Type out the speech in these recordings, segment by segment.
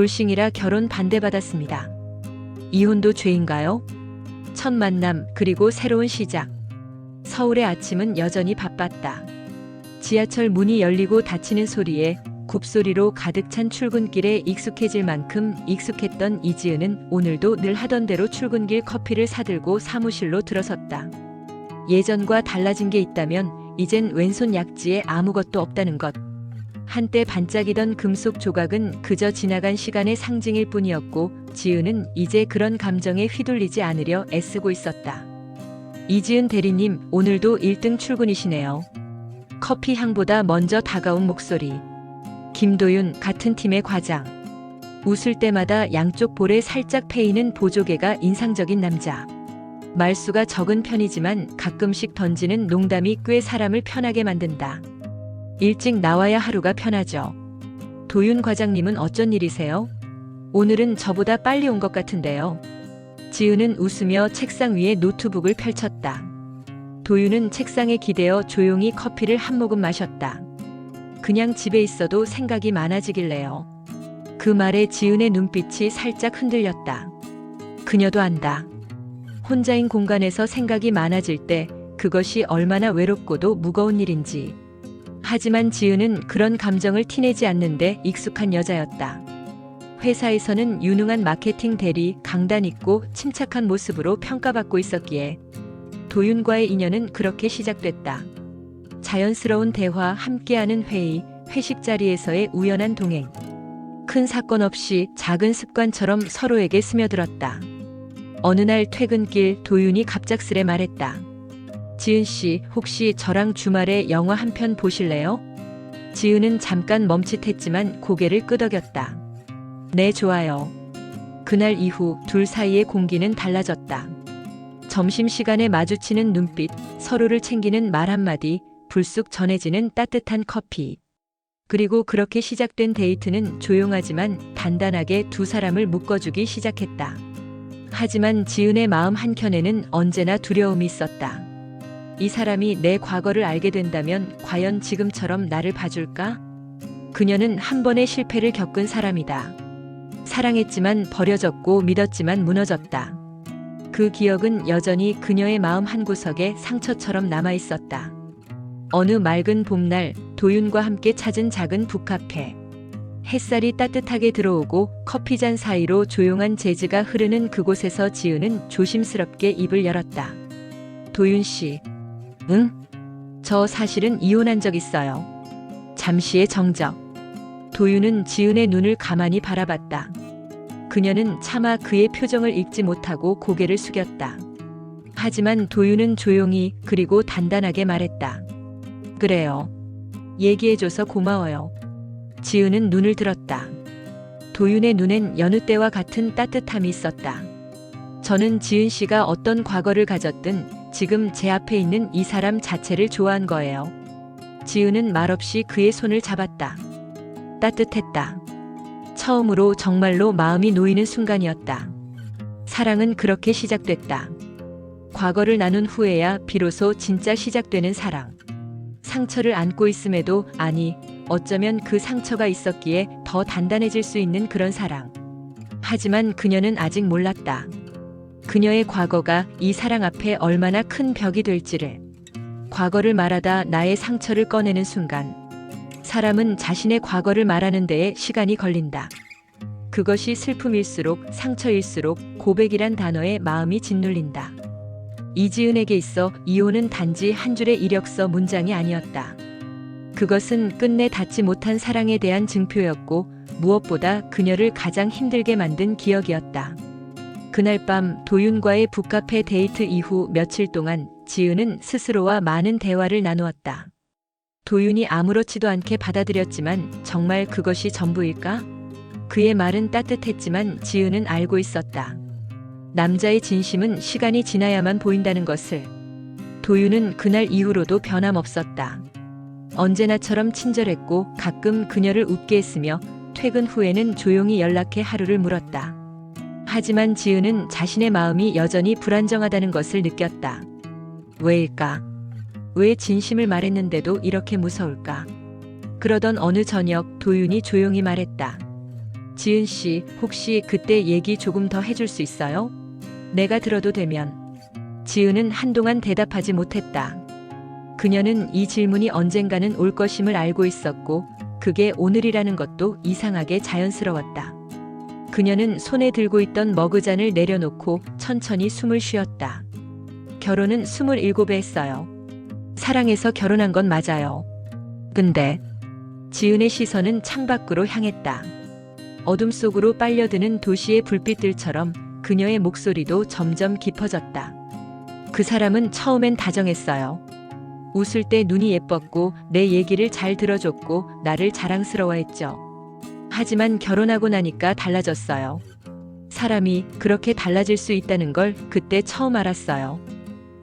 돌싱이라 결혼 반대받았습니다. 이혼도 죄인가요? 첫 만남 그리고 새로운 시작. 서울의 아침은 여전히 바빴다. 지하철 문이 열리고 닫히는 소리에 굽소리로 가득 찬 출근길에 익숙해질 만큼 익숙했던 이지은은 오늘도 늘 하던 대로 출근길 커피를 사들고 사무실로 들어섰다. 예전과 달라진 게 있다면 이젠 왼손 약지에 아무것도 없다는 것. 한때 반짝이던 금속 조각은 그저 지나간 시간의 상징일 뿐이었고 지은은 이제 그런 감정에 휘둘리지 않으려 애쓰고 있었다. 이지은 대리님, 오늘도 1등 출근이시네요. 커피 향보다 먼저 다가온 목소리. 김도윤, 같은 팀의 과장. 웃을 때마다 양쪽 볼에 살짝 패이는 보조개가 인상적인 남자. 말수가 적은 편이지만 가끔씩 던지는 농담이 꽤 사람을 편하게 만든다. 일찍 나와야 하루가 편하죠. 도윤 과장님은 어쩐 일이세요? 오늘은 저보다 빨리 온 것 같은데요. 지은은 웃으며 책상 위에 노트북을 펼쳤다. 도윤은 책상에 기대어 조용히 커피를 한 모금 마셨다. 그냥 집에 있어도 생각이 많아지길래요. 그 말에 지은의 눈빛이 살짝 흔들렸다. 그녀도 안다. 혼자인 공간에서 생각이 많아질 때 그것이 얼마나 외롭고도 무거운 일인지. 하지만 지은은 그런 감정을 티내지 않는데 익숙한 여자였다. 회사에서는 유능한 마케팅 대리, 강단 있고 침착한 모습으로 평가받고 있었기에 도윤과의 인연은 그렇게 시작됐다. 자연스러운 대화, 함께하는 회의, 회식 자리에서의 우연한 동행. 큰 사건 없이 작은 습관처럼 서로에게 스며들었다. 어느 날 퇴근길 도윤이 갑작스레 말했다. 지은 씨, 혹시 저랑 주말에 영화 한 편 보실래요? 지은은 잠깐 멈칫했지만 고개를 끄덕였다. 네, 좋아요. 그날 이후 둘 사이의 공기는 달라졌다. 점심시간에 마주치는 눈빛, 서로를 챙기는 말 한마디, 불쑥 전해지는 따뜻한 커피. 그리고 그렇게 시작된 데이트는 조용하지만 단단하게 두 사람을 묶어주기 시작했다. 하지만 지은의 마음 한켠에는 언제나 두려움이 있었다. 이 사람이 내 과거를 알게 된다면 과연 지금처럼 나를 봐줄까? 그녀는 한 번의 실패를 겪은 사람이다. 사랑했지만 버려졌고 믿었지만 무너졌다. 그 기억은 여전히 그녀의 마음 한구석에 상처처럼 남아 있었다. 어느 맑은 봄날 도윤과 함께 찾은 작은 북카페. 햇살이 따뜻하게 들어오고 커피잔 사이로 조용한 재즈가 흐르는 그곳에서 지은은 조심스럽게 입을 열었다. 도윤 씨. 응? 저 사실은 이혼한 적 있어요. 잠시의 정적. 도윤은 지은의 눈을 가만히 바라봤다. 그녀는 차마 그의 표정을 읽지 못하고 고개를 숙였다. 하지만 도윤은 조용히 그리고 단단하게 말했다. 그래요. 얘기해줘서 고마워요. 지은은 눈을 들었다. 도윤의 눈엔 여느 때와 같은 따뜻함이 있었다. 저는 지은 씨가 어떤 과거를 가졌든 지금 제 앞에 있는 이 사람 자체를 좋아한 거예요. 지은은 말없이 그의 손을 잡았다. 따뜻했다. 처음으로 정말로 마음이 놓이는 순간이었다. 사랑은 그렇게 시작됐다. 과거를 나눈 후에야 비로소 진짜 시작되는 사랑. 상처를 안고 있음에도 아니, 어쩌면 그 상처가 있었기에 더 단단해질 수 있는 그런 사랑. 하지만 그녀는 아직 몰랐다. 그녀의 과거가 이 사랑 앞에 얼마나 큰 벽이 될지를. 과거를 말하다 나의 상처를 꺼내는 순간. 사람은 자신의 과거를 말하는 데에 시간이 걸린다. 그것이 슬픔일수록 상처일수록 고백이란 단어에 마음이 짓눌린다. 이지은에게 있어 이혼은 단지 한 줄의 이력서 문장이 아니었다. 그것은 끝내 닿지 못한 사랑에 대한 증표였고 무엇보다 그녀를 가장 힘들게 만든 기억이었다. 그날 밤 도윤과의 북카페 데이트 이후 며칠 동안 지은은 스스로와 많은 대화를 나누었다. 도윤이 아무렇지도 않게 받아들였지만 정말 그것이 전부일까? 그의 말은 따뜻했지만 지은은 알고 있었다. 남자의 진심은 시간이 지나야만 보인다는 것을. 도윤은 그날 이후로도 변함없었다. 언제나처럼 친절했고 가끔 그녀를 웃게 했으며 퇴근 후에는 조용히 연락해 하루를 물었다. 하지만 지은은 자신의 마음이 여전히 불안정하다는 것을 느꼈다. 왜일까? 왜 진심을 말했는데도 이렇게 무서울까? 그러던 어느 저녁 도윤이 조용히 말했다. 지은 씨, 혹시 그때 얘기 조금 더 해줄 수 있어요? 내가 들어도 되면. 지은은 한동안 대답하지 못했다. 그녀는 이 질문이 언젠가는 올 것임을 알고 있었고, 그게 오늘이라는 것도 이상하게 자연스러웠다. 그녀는 손에 들고 있던 머그잔을 내려놓고 천천히 숨을 쉬었다. 결혼은 27에 했어요. 사랑해서 결혼한 건 맞아요. 근데 지은의 시선은 창밖으로 향했다. 어둠 속으로 빨려드는 도시의 불빛들처럼 그녀의 목소리도 점점 깊어졌다. 그 사람은 처음엔 다정했어요. 웃을 때 눈이 예뻤고 내 얘기를 잘 들어줬고 나를 자랑스러워했죠. 하지만 결혼하고 나니까 달라졌어요. 사람이 그렇게 달라질 수 있다는 걸 그때 처음 알았어요.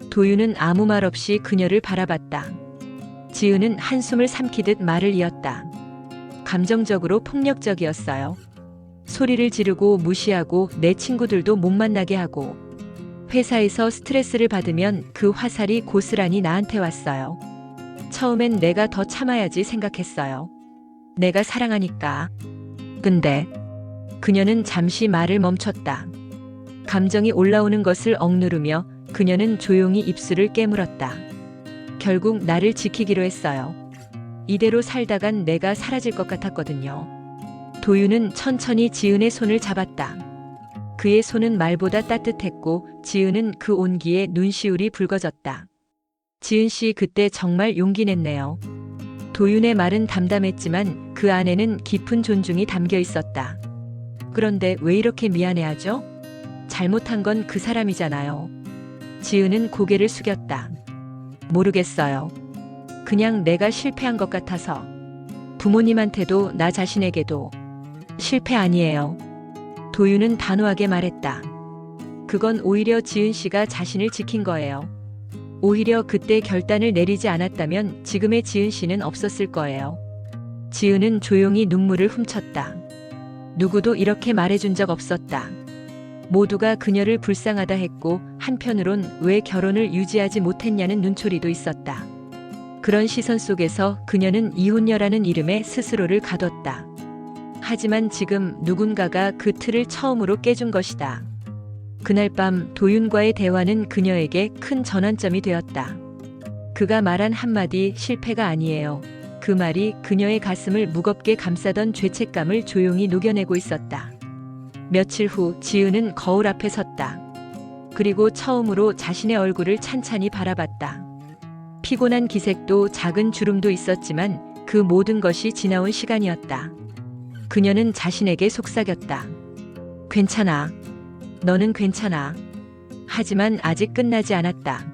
도유는 아무 말 없이 그녀를 바라봤다. 지은은 한숨을 삼키듯 말을 이었다. 감정적으로 폭력적이었어요. 소리를 지르고 무시하고 내 친구들도 못 만나게 하고 회사에서 스트레스를 받으면 그 화살이 고스란히 나한테 왔어요. 처음엔 내가 더 참아야지 생각했어요. 내가 사랑하니까. 근데 그녀는 잠시 말을 멈췄다. 감정이 올라오는 것을 억누르며 그녀는 조용히 입술을 깨물었다. 결국 나를 지키기로 했어요. 이대로 살다간 내가 사라질 것 같았거든요. 도유는 천천히 지은의 손을 잡았다. 그의 손은 말보다 따뜻했고 지은은 그 온기에 눈시울이 붉어졌다. 지은 씨 그때 정말 용기 냈네요. 도윤의 말은 담담했지만 그 안에는 깊은 존중이 담겨 있었다. 그런데 왜 이렇게 미안해하죠? 잘못한 건 그 사람이잖아요. 지은은 고개를 숙였다. 모르겠어요. 그냥 내가 실패한 것 같아서. 부모님한테도 나 자신에게도 실패 아니에요. 도윤은 단호하게 말했다. 그건 오히려 지은 씨가 자신을 지킨 거예요. 오히려 그때 결단을 내리지 않았다면 지금의 지은 씨는 없었을 거예요. 지은은 조용히 눈물을 훔쳤다. 누구도 이렇게 말해준 적 없었다. 모두가 그녀를 불쌍하다 했고 한편으론 왜 결혼을 유지하지 못했냐는 눈초리도 있었다. 그런 시선 속에서 그녀는 이혼녀라는 이름에 스스로를 가뒀다. 하지만 지금 누군가가 그 틀을 처음으로 깨준 것이다. 그날 밤 도윤과의 대화는 그녀에게 큰 전환점이 되었다. 그가 말한 한마디 실패가 아니에요. 그 말이 그녀의 가슴을 무겁게 감싸던 죄책감을 조용히 녹여내고 있었다. 며칠 후 지은은 거울 앞에 섰다. 그리고 처음으로 자신의 얼굴을 찬찬히 바라봤다. 피곤한 기색도 작은 주름도 있었지만 그 모든 것이 지나온 시간이었다. 그녀는 자신에게 속삭였다. 괜찮아. 너는 괜찮아. 하지만 아직 끝나지 않았다.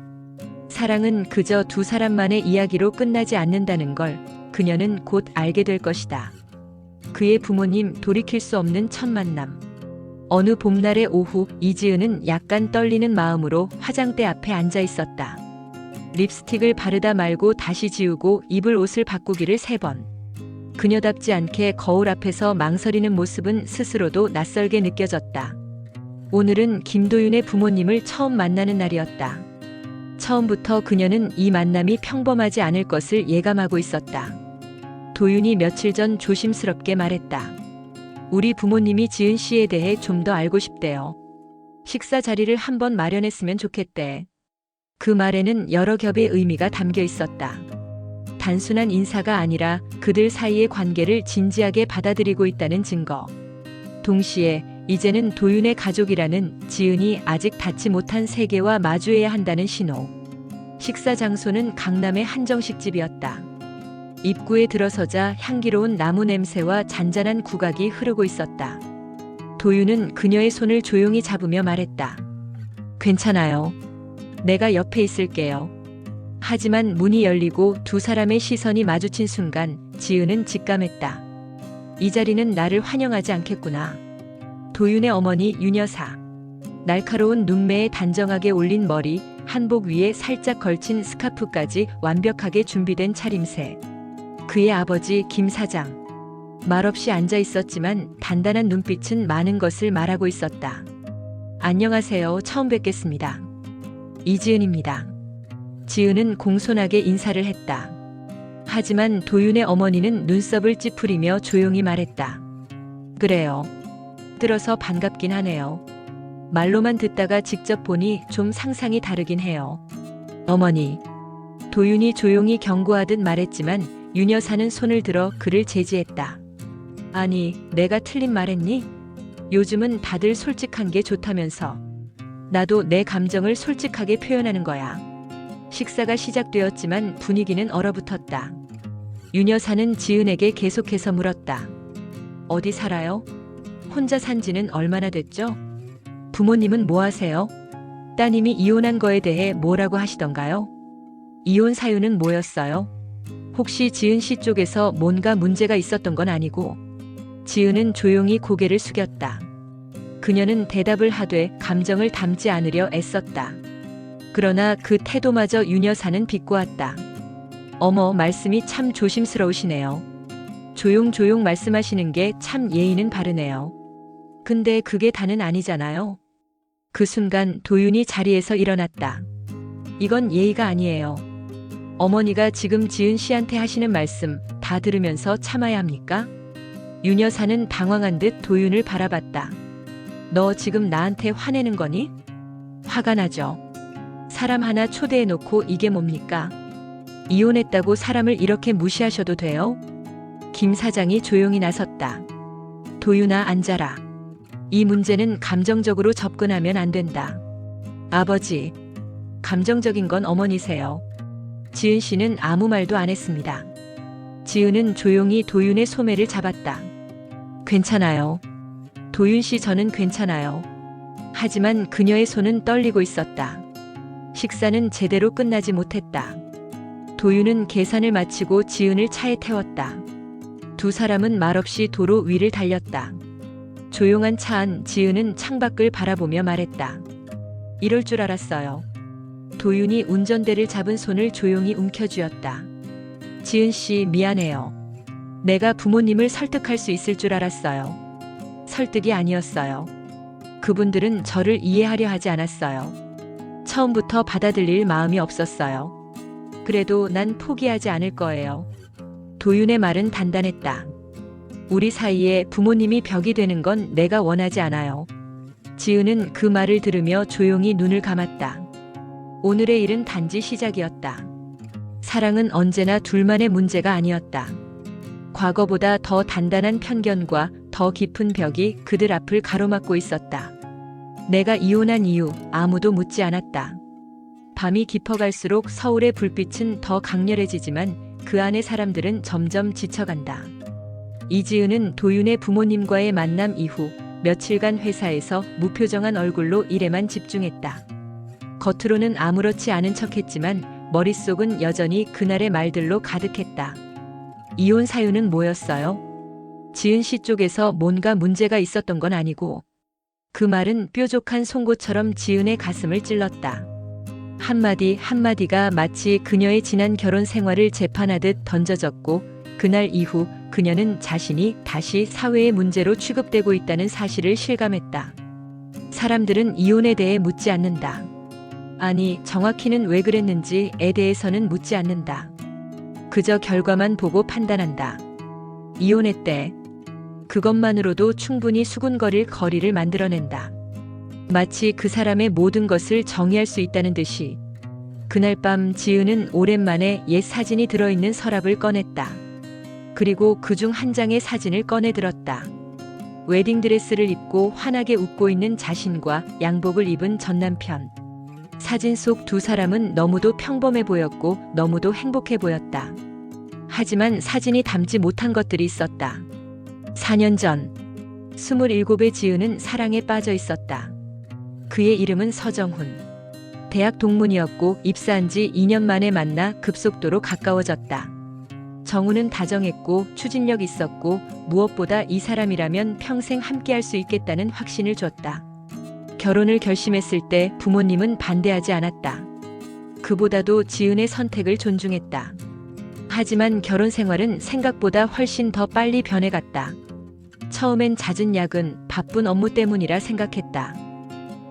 사랑은 그저 두 사람만의 이야기로 끝나지 않는다는 걸 그녀는 곧 알게 될 것이다. 그의 부모님 돌이킬 수 없는 첫 만남. 어느 봄날의 오후 이지은은 약간 떨리는 마음으로 화장대 앞에 앉아 있었다. 립스틱을 바르다 말고 다시 지우고 입을 옷을 바꾸기를 세 번. 그녀답지 않게 거울 앞에서 망설이는 모습은 스스로도 낯설게 느껴졌다. 오늘은 김도윤의 부모님을 처음 만나는 날이었다. 처음부터 그녀는 이 만남이 평범하지 않을 것을 예감하고 있었다. 도윤이 며칠 전 조심스럽게 말했다. 우리 부모님이 지은 씨에 대해 좀 더 알고 싶대요. 식사 자리를 한번 마련했으면 좋겠대. 그 말에는 여러 겹의 의미가 담겨 있었다. 단순한 인사가 아니라 그들 사이의 관계를 진지하게 받아들이고 있다는 증거. 동시에 이제는 도윤의 가족이라는 지은이 아직 닿지 못한 세계와 마주해야 한다는 신호. 식사 장소는 강남의 한정식집이었다. 입구에 들어서자 향기로운 나무 냄새와 잔잔한 국악이 흐르고 있었다. 도윤은 그녀의 손을 조용히 잡으며 말했다. 괜찮아요. 내가 옆에 있을게요. 하지만 문이 열리고 두 사람의 시선이 마주친 순간 지은은 직감했다. 이 자리는 나를 환영하지 않겠구나. 도윤의 어머니 윤여사. 날카로운 눈매에 단정하게 올린 머리, 한복 위에 살짝 걸친 스카프까지 완벽하게 준비된 차림새. 그의 아버지 김 사장. 말없이 앉아 있었지만 단단한 눈빛은 많은 것을 말하고 있었다. 안녕하세요. 처음 뵙겠습니다. 이지은입니다. 지은은 공손하게 인사를 했다. 하지만 도윤의 어머니는 눈썹을 찌푸리며 조용히 말했다. 그래요. 들어서 반갑긴 하네요. 말로만 듣다가 직접 보니 좀 상상이 다르긴 해요. 어머니. 도윤이 조용히 경고하듯 말했지만 윤 여사는 손을 들어 그를 제지했다. 아니, 내가 틀린 말했니? 요즘은 다들 솔직한 게 좋다면서. 나도 내 감정을 솔직하게 표현하는 거야. 식사가 시작되었지만 분위기는 얼어붙었다. 윤 여사는 지은에게 계속해서 물었다. 어디 살아요? 혼자 산 지는 얼마나 됐죠? 부모님은 뭐 하세요? 따님이 이혼한 거에 대해 뭐라고 하시던가요? 이혼 사유는 뭐였어요? 혹시 지은 씨 쪽에서 뭔가 문제가 있었던 건 아니고? 지은은 조용히 고개를 숙였다. 그녀는 대답을 하되 감정을 담지 않으려 애썼다. 그러나 그 태도마저 윤 여사는 비꼬았다. 어머, 말씀이 참 조심스러우시네요. 조용조용 말씀하시는 게 참 예의는 바르네요. 근데 그게 다는 아니잖아요. 그 순간 도윤이 자리에서 일어났다. 이건 예의가 아니에요. 어머니가 지금 지은 씨한테 하시는 말씀 다 들으면서 참아야 합니까? 윤 여사는 당황한 듯 도윤을 바라봤다. 너 지금 나한테 화내는 거니? 화가 나죠. 사람 하나 초대해 놓고 이게 뭡니까? 이혼했다고 사람을 이렇게 무시하셔도 돼요? 김 사장이 조용히 나섰다. 도윤아 앉아라. 이 문제는 감정적으로 접근하면 안 된다. 아버지, 감정적인 건 어머니세요. 지은 씨는 아무 말도 안 했습니다. 지은은 조용히 도윤의 소매를 잡았다. 괜찮아요. 도윤 씨 저는 괜찮아요. 하지만 그녀의 손은 떨리고 있었다. 식사는 제대로 끝나지 못했다. 도윤은 계산을 마치고 지은을 차에 태웠다. 두 사람은 말없이 도로 위를 달렸다. 조용한 차 안 지은은 창밖을 바라보며 말했다. 이럴 줄 알았어요. 도윤이 운전대를 잡은 손을 조용히 움켜쥐었다. 지은 씨 미안해요. 내가 부모님을 설득할 수 있을 줄 알았어요. 설득이 아니었어요. 그분들은 저를 이해하려 하지 않았어요. 처음부터 받아들일 마음이 없었어요. 그래도 난 포기하지 않을 거예요. 도윤의 말은 단단했다. 우리 사이에 부모님이 벽이 되는 건 내가 원하지 않아요. 지은은 그 말을 들으며 조용히 눈을 감았다. 오늘의 일은 단지 시작이었다. 사랑은 언제나 둘만의 문제가 아니었다. 과거보다 더 단단한 편견과 더 깊은 벽이 그들 앞을 가로막고 있었다. 내가 이혼한 이유 아무도 묻지 않았다. 밤이 깊어갈수록 서울의 불빛은 더 강렬해지지만 그 안의 사람들은 점점 지쳐간다. 이지은은 도윤의 부모님과의 만남 이후 며칠간 회사에서 무표정한 얼굴로 일에만 집중했다. 겉으로는 아무렇지 않은 척했지만 머릿속은 여전히 그날의 말들로 가득했다. 이혼 사유는 뭐였어요? 지은 씨 쪽에서 뭔가 문제가 있었던 건 아니고 그 말은 뾰족한 송곳처럼 지은의 가슴을 찔렀다. 한마디 한마디가 마치 그녀의 지난 결혼 생활을 재판하듯 던져졌고 그날 이후 그녀는 자신이 다시 사회의 문제로 취급되고 있다는 사실을 실감했다. 사람들은 이혼에 대해 묻지 않는다. 아니, 정확히는 왜 그랬는지에 대해서는 묻지 않는다. 그저 결과만 보고 판단한다. 이혼했대. 그것만으로도 충분히 수군거릴 거리를 만들어낸다. 마치 그 사람의 모든 것을 정의할 수 있다는 듯이 그날 밤 지은은 오랜만에 옛 사진이 들어있는 서랍을 꺼냈다. 그리고 그 중 한 장의 사진을 꺼내 들었다. 웨딩드레스를 입고 환하게 웃고 있는 자신과 양복을 입은 전 남편. 사진 속 두 사람은 너무도 평범해 보였고 너무도 행복해 보였다. 하지만 사진이 담지 못한 것들이 있었다. 4년 전, 27의 지은은 사랑에 빠져 있었다. 그의 이름은 서정훈. 대학 동문이었고 입사한 지 2년 만에 만나 급속도로 가까워졌다. 정우는 다정했고 추진력 있었고 무엇보다 이 사람이라면 평생 함께할 수 있겠다는 확신을 줬다. 결혼을 결심했을 때 부모님은 반대하지 않았다. 그보다도 지은의 선택을 존중했다. 하지만 결혼 생활은 생각보다 훨씬 더 빨리 변해갔다. 처음엔 잦은 야근, 바쁜 업무 때문이라 생각했다.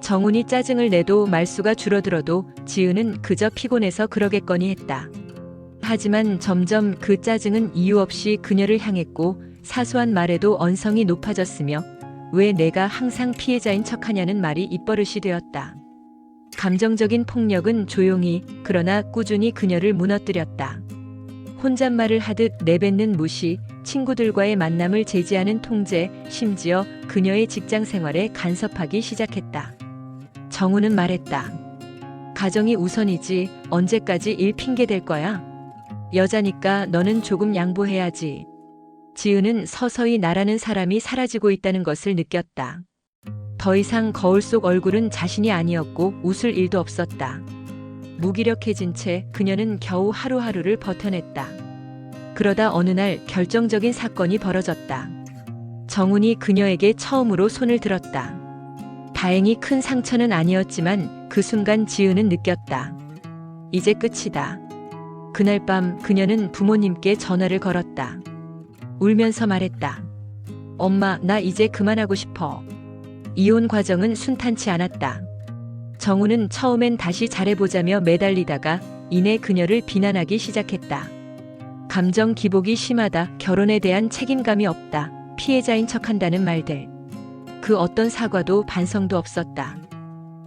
정훈이 짜증을 내도 말수가 줄어들어도 지은은 그저 피곤해서 그러겠거니 했다. 하지만 점점 그 짜증은 이유 없이 그녀를 향했고 사소한 말에도 언성이 높아졌으며 왜 내가 항상 피해자인 척하냐는 말이 입버릇이 되었다. 감정적인 폭력은 조용히 그러나 꾸준히 그녀를 무너뜨렸다. 혼잣말을 하듯 내뱉는 무시, 친구들과의 만남을 제지하는 통제, 심지어 그녀의 직장 생활에 간섭하기 시작했다. 정우는 말했다. 가정이 우선이지 언제까지 일 핑계 댈 거야? 여자니까 너는 조금 양보해야지. 지은은 서서히 나라는 사람이 사라지고 있다는 것을 느꼈다. 더 이상 거울 속 얼굴은 자신이 아니었고 웃을 일도 없었다. 무기력해진 채 그녀는 겨우 하루하루를 버텨냈다. 그러다 어느 날 결정적인 사건이 벌어졌다. 정훈이 그녀에게 처음으로 손을 들었다. 다행히 큰 상처는 아니었지만 그 순간 지은은 느꼈다. 이제 끝이다. 그날 밤 그녀는 부모님께 전화를 걸었다. 울면서 말했다. 엄마, 나 이제 그만하고 싶어. 이혼 과정은 순탄치 않았다. 정우는 처음엔 다시 잘해보자며 매달리다가 이내 그녀를 비난하기 시작했다. 감정 기복이 심하다, 결혼에 대한 책임감이 없다, 피해자인 척한다는 말들. 그 어떤 사과도 반성도 없었다.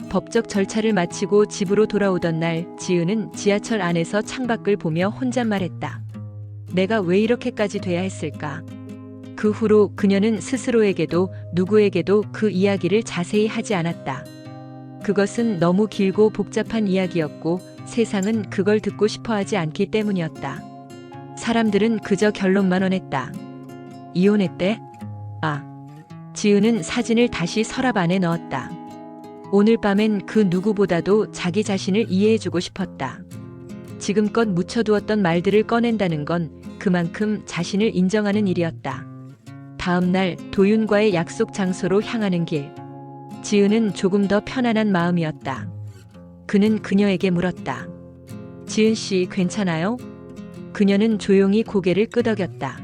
법적 절차를 마치고 집으로 돌아오던 날 지은은 지하철 안에서 창밖을 보며 혼잣말했다. 내가 왜 이렇게까지 돼야 했을까? 그 후로 그녀는 스스로에게도 누구에게도 그 이야기를 자세히 하지 않았다. 그것은 너무 길고 복잡한 이야기였고 세상은 그걸 듣고 싶어 하지 않기 때문이었다. 사람들은 그저 결론만 원했다. 이혼했대? 아. 지은은 사진을 다시 서랍 안에 넣었다. 오늘 밤엔 그 누구보다도 자기 자신을 이해해주고 싶었다. 지금껏 묻혀두었던 말들을 꺼낸다는 건 그만큼 자신을 인정하는 일이었다. 다음 날 도윤과의 약속 장소로 향하는 길. 지은은 조금 더 편안한 마음이었다. 그는 그녀에게 물었다. 지은 씨 괜찮아요? 그녀는 조용히 고개를 끄덕였다.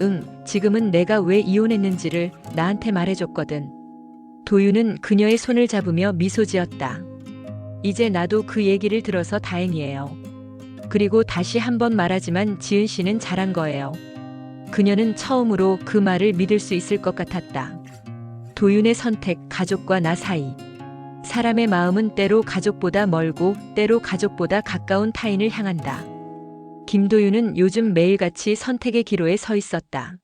응, 지금은 내가 왜 이혼했는지를 나한테 말해줬거든. 도윤은 그녀의 손을 잡으며 미소 지었다. 이제 나도 그 얘기를 들어서 다행이에요. 그리고 다시 한번 말하지만 지은 씨는 잘한 거예요. 그녀는 처음으로 그 말을 믿을 수 있을 것 같았다. 도윤의 선택, 가족과 나 사이. 사람의 마음은 때로 가족보다 멀고 때로 가족보다 가까운 타인을 향한다. 김도윤은 요즘 매일같이 선택의 기로에 서 있었다.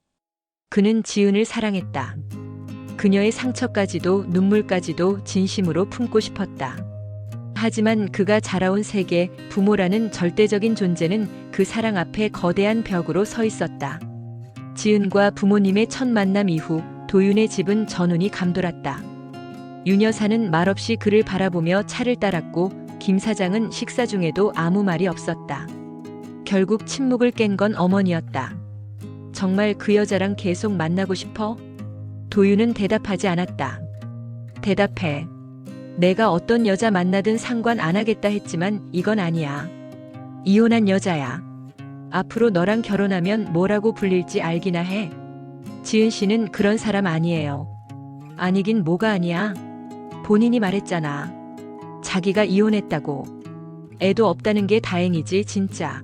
그는 지은을 사랑했다. 그녀의 상처까지도 눈물까지도 진심으로 품고 싶었다. 하지만 그가 자라온 세계, 부모라는 절대적인 존재는 그 사랑 앞에 거대한 벽으로 서 있었다. 지은과 부모님의 첫 만남 이후 도윤의 집은 전운이 감돌았다. 윤 여사는 말없이 그를 바라보며 차를 따랐고 김 사장은 식사 중에도 아무 말이 없었다. 결국 침묵을 깬 건 어머니였다. 정말 그 여자랑 계속 만나고 싶어? 도윤은 대답하지 않았다. 대답해. 내가 어떤 여자 만나든 상관 안 하겠다 했지만 이건 아니야. 이혼한 여자야. 앞으로 너랑 결혼하면 뭐라고 불릴지 알기나 해. 지은 씨는 그런 사람 아니에요. 아니긴 뭐가 아니야. 본인이 말했잖아. 자기가 이혼했다고. 애도 없다는 게 다행이지, 진짜.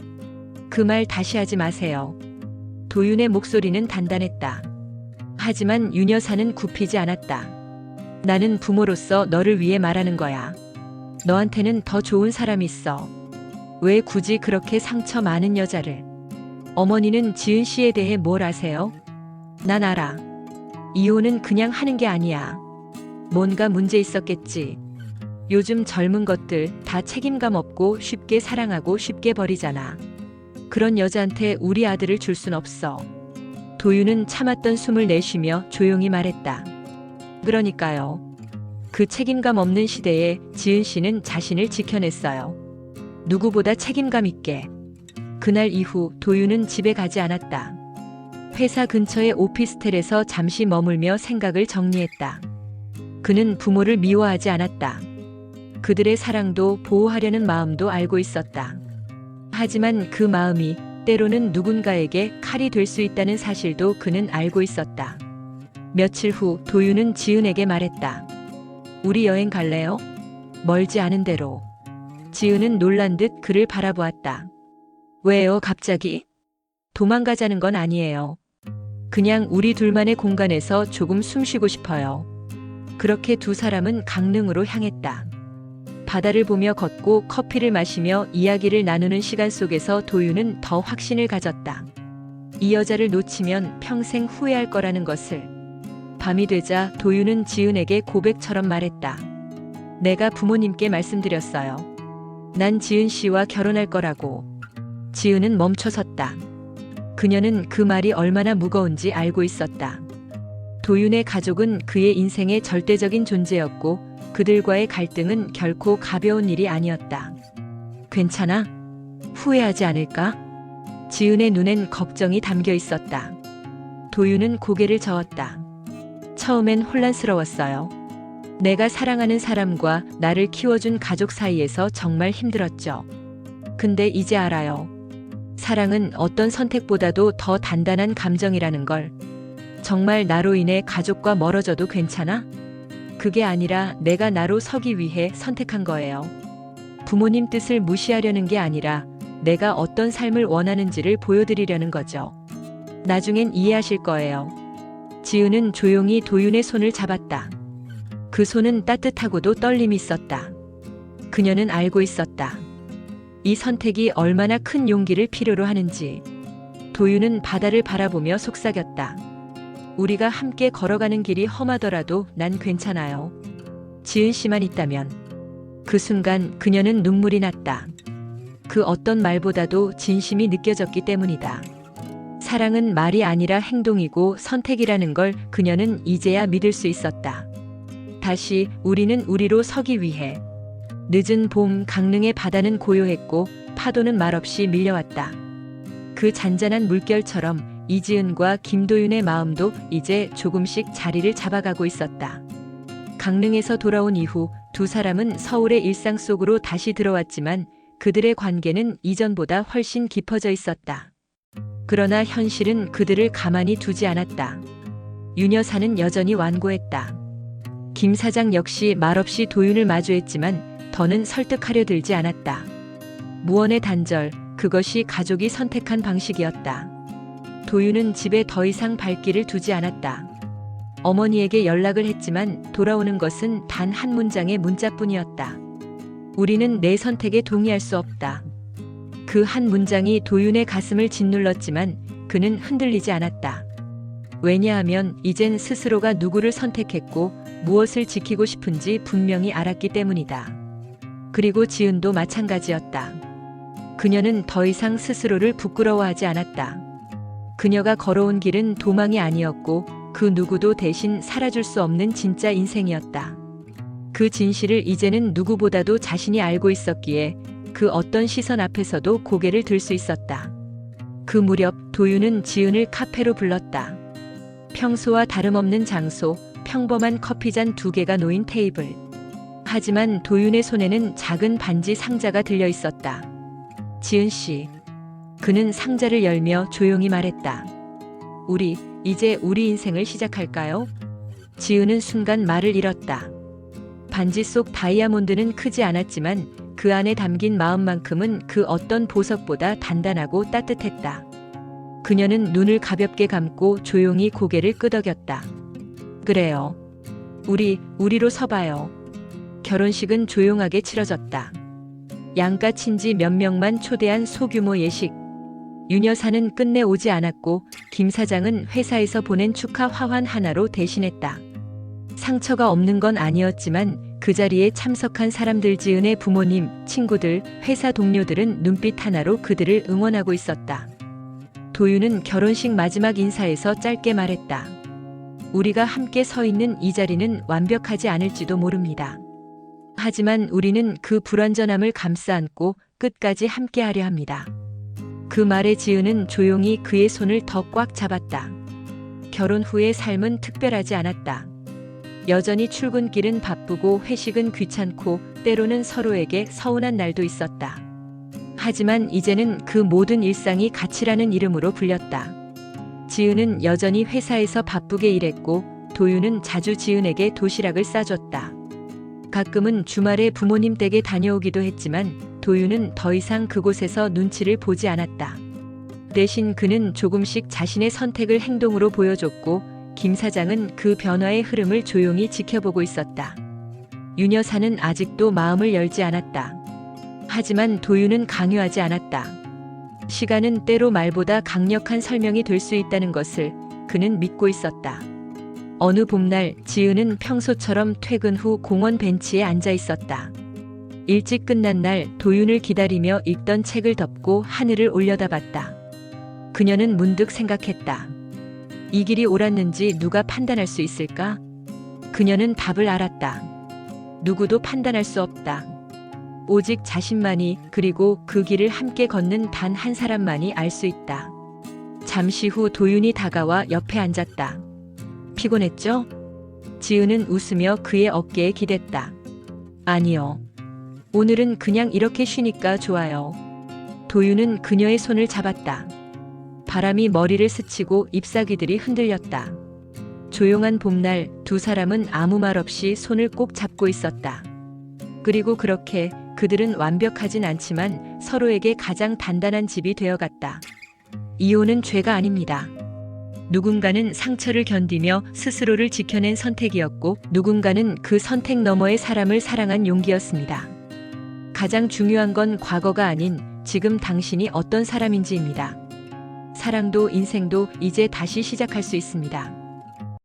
그 말 다시 하지 마세요. 도윤의 목소리는 단단했다. 하지만 윤 여사는 굽히지 않았다. 나는 부모로서 너를 위해 말하는 거야. 너한테는 더 좋은 사람이 있어. 왜 굳이 그렇게 상처 많은 여자를? 어머니는 지은 씨에 대해 뭘 아세요? 난 알아. 이혼은 그냥 하는 게 아니야. 뭔가 문제 있었겠지. 요즘 젊은 것들 다 책임감 없고 쉽게 사랑하고 쉽게 버리잖아. 그런 여자한테 우리 아들을 줄 순 없어. 도윤은 참았던 숨을 내쉬며 조용히 말했다. 그러니까요. 그 책임감 없는 시대에 지은 씨는 자신을 지켜냈어요. 누구보다 책임감 있게. 그날 이후 도윤은 집에 가지 않았다. 회사 근처의 오피스텔에서 잠시 머물며 생각을 정리했다. 그는 부모를 미워하지 않았다. 그들의 사랑도 보호하려는 마음도 알고 있었다. 하지만 그 마음이 때로는 누군가에게 칼이 될 수 있다는 사실도 그는 알고 있었다. 며칠 후 도윤은 지은에게 말했다. 우리 여행 갈래요? 멀지 않은 대로. 지은은 놀란 듯 그를 바라보았다. 왜요, 갑자기? 도망가자는 건 아니에요. 그냥 우리 둘만의 공간에서 조금 숨 쉬고 싶어요. 그렇게 두 사람은 강릉으로 향했다. 바다를 보며 걷고 커피를 마시며 이야기를 나누는 시간 속에서 도유는 더 확신을 가졌다. 이 여자를 놓치면 평생 후회할 거라는 것을. 밤이 되자 도유는 지은에게 고백처럼 말했다. 내가 부모님께 말씀드렸어요. 난 지은 씨와 결혼할 거라고. 지은은 멈춰섰다. 그녀는 그 말이 얼마나 무거운지 알고 있었다. 도윤의 가족은 그의 인생의 절대적인 존재였고 그들과의 갈등은 결코 가벼운 일이 아니었다. 괜찮아? 후회하지 않을까? 지은의 눈엔 걱정이 담겨 있었다. 도윤은 고개를 저었다. 처음엔 혼란스러웠어요. 내가 사랑하는 사람과 나를 키워준 가족 사이에서 정말 힘들었죠. 근데 이제 알아요. 사랑은 어떤 선택보다도 더 단단한 감정이라는 걸. 정말 나로 인해 가족과 멀어져도 괜찮아? 그게 아니라 내가 나로 서기 위해 선택한 거예요. 부모님 뜻을 무시하려는 게 아니라 내가 어떤 삶을 원하는지를 보여드리려는 거죠. 나중엔 이해하실 거예요. 지은은 조용히 도윤의 손을 잡았다. 그 손은 따뜻하고도 떨림이 있었다. 그녀는 알고 있었다. 이 선택이 얼마나 큰 용기를 필요로 하는지. 도윤은 바다를 바라보며 속삭였다. 우리가 함께 걸어가는 길이 험하더라도 난 괜찮아요. 지은 씨만 있다면. 그 순간 그녀는 눈물이 났다. 그 어떤 말보다도 진심이 느껴졌기 때문이다. 사랑은 말이 아니라 행동이고 선택이라는 걸 그녀는 이제야 믿을 수 있었다. 다시 우리는 우리로 서기 위해. 늦은 봄 강릉의 바다는 고요했고 파도는 말없이 밀려왔다. 그 잔잔한 물결처럼 이지은과 김도윤의 마음도 이제 조금씩 자리를 잡아가고 있었다. 강릉에서 돌아온 이후 두 사람은 서울의 일상 속으로 다시 들어왔지만 그들의 관계는 이전보다 훨씬 깊어져 있었다. 그러나 현실은 그들을 가만히 두지 않았다. 윤 여사는 여전히 완고했다. 김 사장 역시 말없이 도윤을 마주했지만 더는 설득하려 들지 않았다. 무언의 단절, 그것이 가족이 선택한 방식이었다. 도윤은 집에 더 이상 발길을 두지 않았다. 어머니에게 연락을 했지만 돌아오는 것은 단 한 문장의 문자뿐이었다. 우리는 내 선택에 동의할 수 없다. 그 한 문장이 도윤의 가슴을 짓눌렀지만 그는 흔들리지 않았다. 왜냐하면 이젠 스스로가 누구를 선택했고 무엇을 지키고 싶은지 분명히 알았기 때문이다. 그리고 지은도 마찬가지였다. 그녀는 더 이상 스스로를 부끄러워하지 않았다. 그녀가 걸어온 길은 도망이 아니었고 그 누구도 대신 살아줄 수 없는 진짜 인생이었다. 그 진실을 이제는 누구보다도 자신이 알고 있었기에 그 어떤 시선 앞에서도 고개를 들 수 있었다. 그 무렵 도윤은 지은을 카페로 불렀다. 평소와 다름없는 장소, 평범한 커피잔 두 개가 놓인 테이블. 하지만 도윤의 손에는 작은 반지 상자가 들려 있었다. 지은 씨. 그는 상자를 열며 조용히 말했다. 우리, 이제 우리 인생을 시작할까요? 지은은 순간 말을 잃었다. 반지 속 다이아몬드는 크지 않았지만 그 안에 담긴 마음만큼은 그 어떤 보석보다 단단하고 따뜻했다. 그녀는 눈을 가볍게 감고 조용히 고개를 끄덕였다. 그래요. 우리, 우리로 서봐요. 결혼식은 조용하게 치러졌다. 양가 친지 몇 명만 초대한 소규모 예식. 윤 여사는 끝내 오지 않았고 김 사장은 회사에서 보낸 축하 화환 하나로 대신했다. 상처가 없는 건 아니었지만 그 자리에 참석한 사람들 지은의 부모님, 친구들, 회사 동료들은 눈빛 하나로 그들을 응원하고 있었다. 도윤은 결혼식 마지막 인사에서 짧게 말했다. 우리가 함께 서 있는 이 자리는 완벽하지 않을지도 모릅니다. 하지만 우리는 그 불완전함을 감싸 안고 끝까지 함께 하려 합니다. 그 말에 지은은 조용히 그의 손을 더 꽉 잡았다. 결혼 후의 삶은 특별하지 않았다. 여전히 출근길은 바쁘고 회식은 귀찮고 때로는 서로에게 서운한 날도 있었다. 하지만 이제는 그 모든 일상이 가치라는 이름으로 불렸다. 지은은 여전히 회사에서 바쁘게 일했고 도윤은 자주 지은에게 도시락을 싸줬다. 가끔은 주말에 부모님 댁에 다녀오기도 했지만 도윤은 더 이상 그곳에서 눈치를 보지 않았다. 대신 그는 조금씩 자신의 선택을 행동으로 보여줬고 김 사장은 그 변화의 흐름을 조용히 지켜보고 있었다. 윤 여사는 아직도 마음을 열지 않았다. 하지만 도윤은 강요하지 않았다. 시간은 때로 말보다 강력한 설명이 될 수 있다는 것을 그는 믿고 있었다. 어느 봄날 지은은 평소처럼 퇴근 후 공원 벤치에 앉아 있었다. 일찍 끝난 날 도윤을 기다리며 읽던 책을 덮고 하늘을 올려다봤다. 그녀는 문득 생각했다. 이 길이 옳았는지 누가 판단할 수 있을까? 그녀는 답을 알았다. 누구도 판단할 수 없다. 오직 자신만이 그리고 그 길을 함께 걷는 단 한 사람만이 알 수 있다. 잠시 후 도윤이 다가와 옆에 앉았다. 피곤했죠? 지은은 웃으며 그의 어깨에 기댔다. 아니요. 오늘은 그냥 이렇게 쉬니까 좋아요. 도윤은 그녀의 손을 잡았다. 바람이 머리를 스치고 잎사귀들이 흔들렸다. 조용한 봄날 두 사람은 아무 말 없이 손을 꼭 잡고 있었다. 그리고 그렇게 그들은 완벽하진 않지만 서로에게 가장 단단한 집이 되어갔다. 이혼은 죄가 아닙니다. 누군가는 상처를 견디며 스스로를 지켜낸 선택이었고 누군가는 그 선택 너머의 사람을 사랑한 용기였습니다. 가장 중요한 건 과거가 아닌 지금 당신이 어떤 사람인지입니다. 사랑도 인생도 이제 다시 시작할 수 있습니다.